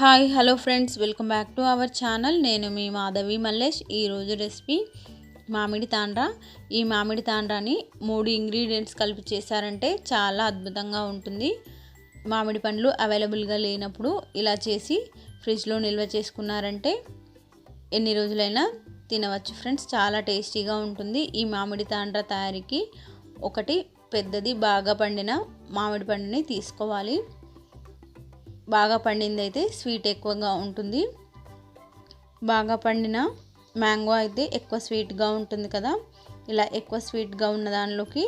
Hi hello friends. Welcome back to our channel. నేను మీ మాధవి మల్లేష్. ఈరోజు రెసిపీ మామిడి తాండ్ర. ఈ మామిడి తాండ్రాని మూడు ఇంగ్రీడియంట్స్ కలిపి చేశారంటే చాలా అద్భుతంగా ఉంటుంది. మామిడి పండ్లు అవైలబుల్గా లేనప్పుడు ఇలా చేసి ఫ్రిడ్జ్లో నిల్వ చేసుకున్నారంటే ఎన్ని రోజులైనా తినవచ్చు ఫ్రెండ్స్. చాలా టేస్టీగా ఉంటుంది. ఈ మామిడి తాండ్ర తయారీకి ఒకటి పెద్దది బాగా పండిన మామిడి పండుని తీసుకోవాలి. బాగా పండింది అయితే స్వీట్ ఎక్కువగా ఉంటుంది. బాగా పండిన మ్యాంగో అయితే ఎక్కువ స్వీట్గా ఉంటుంది కదా. ఇలా ఎక్కువ స్వీట్గా ఉన్న దానిలోకి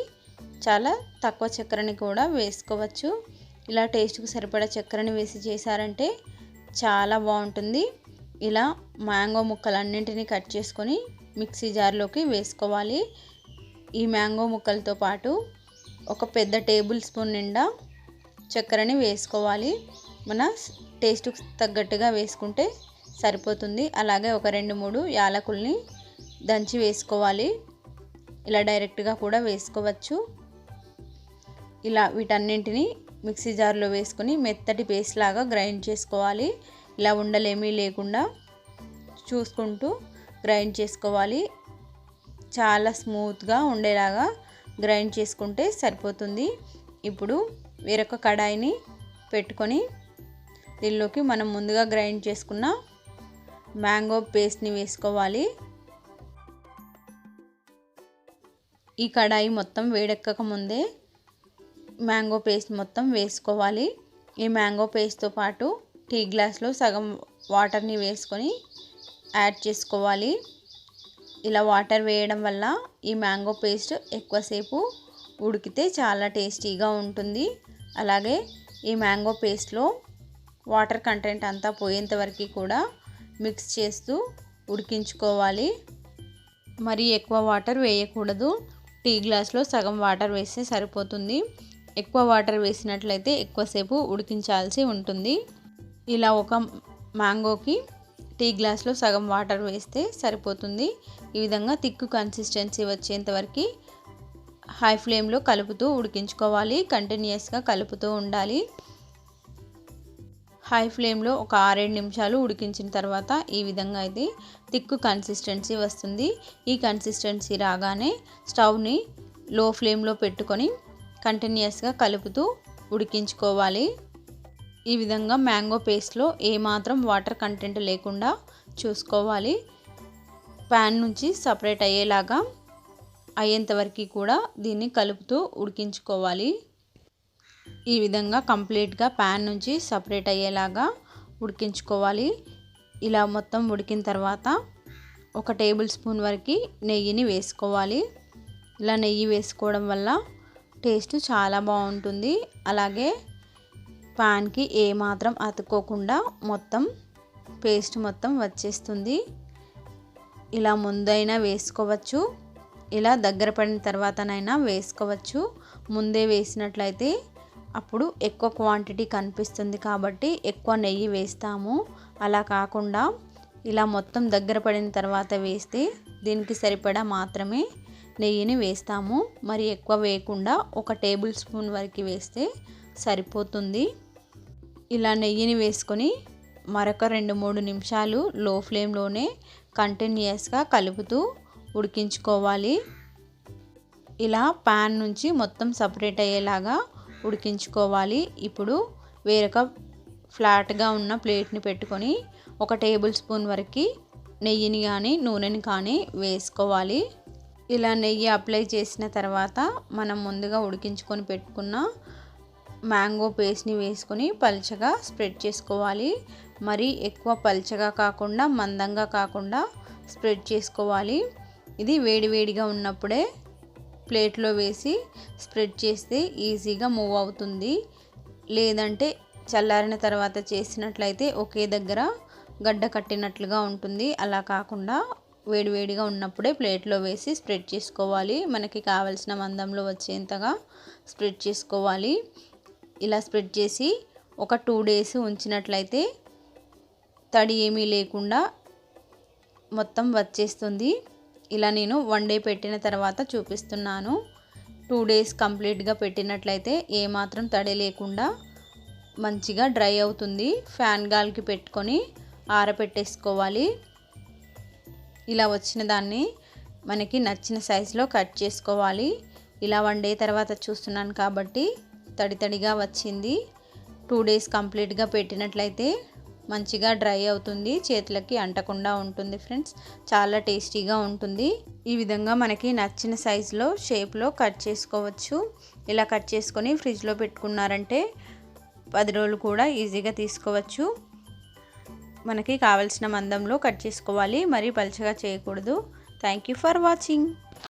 చాలా తక్కువ చక్కెరని కూడా వేసుకోవచ్చు. ఇలా టేస్ట్కి సరిపడా చక్కెరని వేసి చేశారంటే చాలా బాగుంటుంది. ఇలా మ్యాంగో ముక్కలన్నింటినీ కట్ చేసుకొని మిక్సీ జార్లోకి వేసుకోవాలి. ఈ మ్యాంగో ముక్కలతో పాటు ఒక పెద్ద టేబుల్ స్పూన్ నిండా చక్కెరని వేసుకోవాలి. మన టేస్ట్కు తగ్గట్టుగా వేసుకుంటే సరిపోతుంది. అలాగే ఒక రెండు మూడు యాలకుల్ని దంచి వేసుకోవాలి. ఇలా డైరెక్ట్గా కూడా వేసుకోవచ్చు. ఇలా వీటన్నింటినీ మిక్సీ జార్లో వేసుకొని మెత్తటి పేస్ట్ లాగా గ్రైండ్ చేసుకోవాలి. ఇలా ఉండలేమీ లేకుండా చూసుకుంటూ గ్రైండ్ చేసుకోవాలి. చాలా స్మూత్గా ఉండేలాగా గ్రైండ్ చేసుకుంటే సరిపోతుంది. ఇప్పుడు వేరొక కడాయిని పెట్టుకొని దీనిలోకి మనం ముందుగా గ్రైండ్ చేసుకున్న మ్యాంగో పేస్ట్ని వేసుకోవాలి. ఈ కడాయి మొత్తం వేడెక్కక ముందే మ్యాంగో పేస్ట్ మొత్తం వేసుకోవాలి. ఈ మ్యాంగో పేస్ట్తో పాటు టీ గ్లాస్లో సగం వాటర్ని వేసుకొని యాడ్ చేసుకోవాలి. ఇలా వాటర్ వేయడం వల్ల ఈ మ్యాంగో పేస్ట్ ఎక్కువసేపు ఉడికితే చాలా టేస్టీగా ఉంటుంది. అలాగే ఈ మ్యాంగో పేస్ట్లో వాటర్ కంటెంట్ అంతా పోయేంతవరకు కూడా మిక్స్ చేస్తూ ఉడికించుకోవాలి. మరి ఎక్కువ వాటర్ వేయకూడదు. టీ గ్లాస్లో సగం వాటర్ వేస్తే సరిపోతుంది. ఎక్కువ వాటర్ వేసినట్లయితే ఎక్కువసేపు ఉడికించాల్సి ఉంటుంది. ఇలా ఒక మ్యాంగోకి టీ గ్లాస్లో సగం వాటర్ వేస్తే సరిపోతుంది. ఈ విధంగా తిక్కు కన్సిస్టెన్సీ వచ్చేంతవరకు హై ఫ్లేమ్లో కలుపుతూ ఉడికించుకోవాలి. కంటిన్యూస్గా కలుపుతూ ఉండాలి. హై ఫ్లేమ్లో ఒక ఆరేడు నిమిషాలు ఉడికించిన తర్వాత ఈ విధంగా అయితే థిక్ కన్సిస్టెన్సీ వస్తుంది. ఈ కన్సిస్టెన్సీ రాగానే స్టవ్ని లో ఫ్లేమ్లో పెట్టుకొని కంటిన్యూస్గా కలుపుతూ ఉడికించుకోవాలి. ఈ విధంగా మ్యాంగో పేస్ట్లో ఏమాత్రం వాటర్ కంటెంట్ లేకుండా చూసుకోవాలి. ప్యాన్ నుంచి సపరేట్ అయ్యేలాగా అయ్యేంతవరకు కూడా దీన్ని కలుపుతూ ఉడికించుకోవాలి. ఈ విధంగా కంప్లీట్గా ప్యాన్ నుంచి సపరేట్ అయ్యేలాగా ఉడికించుకోవాలి. ఇలా మొత్తం ఉడికిన తర్వాత ఒక టేబుల్ స్పూన్ వరకు నెయ్యిని వేసుకోవాలి. ఇలా నెయ్యి వేసుకోవడం వల్ల టేస్ట్ చాలా బాగుంటుంది. అలాగే ప్యాన్కి ఏమాత్రం అతుక్కోకుండా మొత్తం పేస్ట్ మొత్తం వచ్చేస్తుంది. ఇలా ముందైనా వేసుకోవచ్చు. ఇలా దగ్గర పడిన తర్వాతనైనా వేసుకోవచ్చు. ముందే వేసినట్లయితే అప్పుడు ఎక్కువ క్వాంటిటీ కనిపిస్తుంది కాబట్టి ఎక్కువ నెయ్యి వేస్తాము. అలా కాకుండా ఇలా మొత్తం దగ్గర పడిన తర్వాత వేస్తే దీనికి సరిపడా మాత్రమే నెయ్యిని వేస్తాము. మరి ఎక్కువ వేయకుండా ఒక టేబుల్ స్పూన్ వరకు వేస్తే సరిపోతుంది. ఇలా నెయ్యిని వేసుకొని మరొక రెండు మూడు నిమిషాలు లో ఫ్లేమ్లోనే కంటిన్యూస్గా కలుపుతూ ఉడికించుకోవాలి. ఇలా ప్యాన్ నుంచి మొత్తం సపరేట్ అయ్యేలాగా ఉడికించుకోవాలి. ఇప్పుడు వేరొక ఫ్లాట్గా ఉన్న ప్లేట్ని పెట్టుకొని ఒక టేబుల్ స్పూన్ వరకు నెయ్యిని కానీ నూనెని కానీ వేసుకోవాలి. ఇలా నెయ్యి అప్లై చేసిన తర్వాత మనం ముందుగా ఉడికించుకొని పెట్టుకున్న మ్యాంగో పేస్ట్ని వేసుకొని పల్చగా స్ప్రెడ్ చేసుకోవాలి. మరి ఎక్కువ పల్చగా కాకుండా మందంగా కాకుండా స్ప్రెడ్ చేసుకోవాలి. ఇది వేడివేడిగా ఉన్నప్పుడే ప్లేట్లో వేసి స్ప్రెడ్ చేస్తే ఈజీగా మూవ్ అవుతుంది. లేదంటే చల్లారిన తర్వాత చేసినట్లయితే ఒకే దగ్గర గడ్డ కట్టినట్లుగా ఉంటుంది. అలా కాకుండా వేడివేడిగా ఉన్నప్పుడే ప్లేట్లో వేసి స్ప్రెడ్ చేసుకోవాలి. మనకి కావలసిన మందంలో వచ్చేంతగా స్ప్రెడ్ చేసుకోవాలి. ఇలా స్ప్రెడ్ చేసి ఒక టూ డేస్ ఉంచినట్లయితే తడి ఏమీ లేకుండా మొత్తం వచ్చేస్తుంది. ఇలా నేను వన్ డే పెట్టిన తర్వాత చూపిస్తున్నాను. టూ డేస్ కంప్లీట్గా పెట్టినట్లయితే ఏమాత్రం తడి లేకుండా మంచిగా డ్రై అవుతుంది. ఫ్యాన్ గాలికి పెట్టుకొని ఆరబెట్టేసుకోవాలి ఇలా వచ్చిన దాన్ని మనకి నచ్చిన సైజులో కట్ చేసుకోవాలి. ఇలా వన్ డే తర్వాత చూస్తున్నాను కాబట్టి తడి తడిగా వచ్చింది. టూ డేస్ కంప్లీట్గా పెట్టినట్లయితే మంచిగా డ్రై అవుతుంది చేతులకి అంటకుండా ఉంటుంది ఫ్రెండ్స్. చాలా టేస్టీగా ఉంటుంది. ఈ విధంగా మనకి నచ్చిన సైజులో షేప్లో కట్ చేసుకోవచ్చు. ఇలా కట్ చేసుకొని ఫ్రిడ్జ్లో పెట్టుకున్నారంటే పది రోజులు కూడా ఈజీగా తీసుకోవచ్చు. మనకి కావలసిన మందంలో కట్ చేసుకోవాలి మరీ పలుచగా చేయకూడదు. Thank you for watching